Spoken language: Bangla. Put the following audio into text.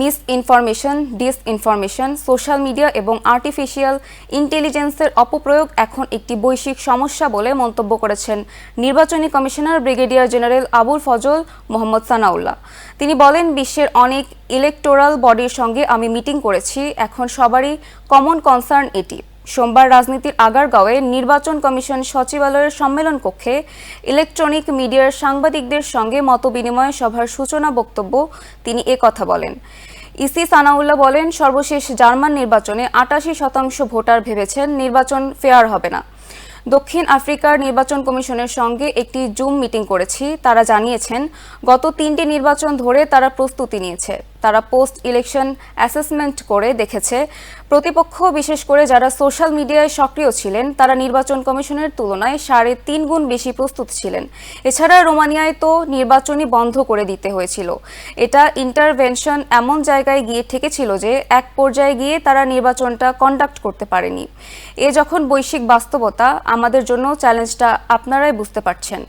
Miss information disinformation social media এবং আর্টিফিশিয়াল ইন্টেলিজেন্সের অপপ্রয়োগ এখন একটি বৈশ্বিক সমস্যা বলে মন্তব্য করেছেন নির্বাচনী commissioner brigadier general Abul Fazal Mohammad Sanaullah. তিনি বলেন, বিশ্বের অনেক ইলেকটোরাল বডির সঙ্গে আমি মিটিং করেছি। এখন সবারই কমন কনসার্ন এটি। সোমবার রাজনীতির আগারগাঁওয়ে নির্বাচন কমিশন সচিবালয়ের সম্মেলন কক্ষে ইলেকট্রনিক মিডিয়ার সাংবাদিকদের সঙ্গে মতবিনিময় সভার সূচনা বক্তব্য তিনি কথা বলেন। ইসি সানাউল্লাহ বলেন, সর্বশেষ জার্মান নির্বাচনে আটাশি শতাংশ ভোটার ভেবেছেন নির্বাচন ফেয়ার হবে না। দক্ষিণ আফ্রিকার নির্বাচন কমিশনের সঙ্গে একটি জুম মিটিং করেছি। তারা জানিয়েছেন, গত তিনটি নির্বাচন ধরে তারা প্রস্তুতি নিয়েছে। তারা পোস্ট ইলেকশন অ্যাসেসমেন্ট করে দেখেছে। প্রতিপক্ষ, বিশেষ করে যারা সোশ্যাল মিডিয়ায় সক্রিয় ছিলেন, তারা নির্বাচন কমিশনের তুলনায় সাড়ে তিন গুণ বেশি প্রস্তুত ছিলেন। এছাড়া রোমানিয়ায় তো নির্বাচনই বন্ধ করে দিতে হয়েছিল। এটা ইন্টারভেনশন এমন জায়গায় গিয়ে ঠেকেছিল যে, এক পর্যায়ে গিয়ে তারা নির্বাচনটা কন্ডাক্ট করতে পারেনি। এ যখন বৈশ্বিক বাস্তবতা, আমাদের জন্য চ্যালেঞ্জটা আপনারাই বুঝতে পারছেন।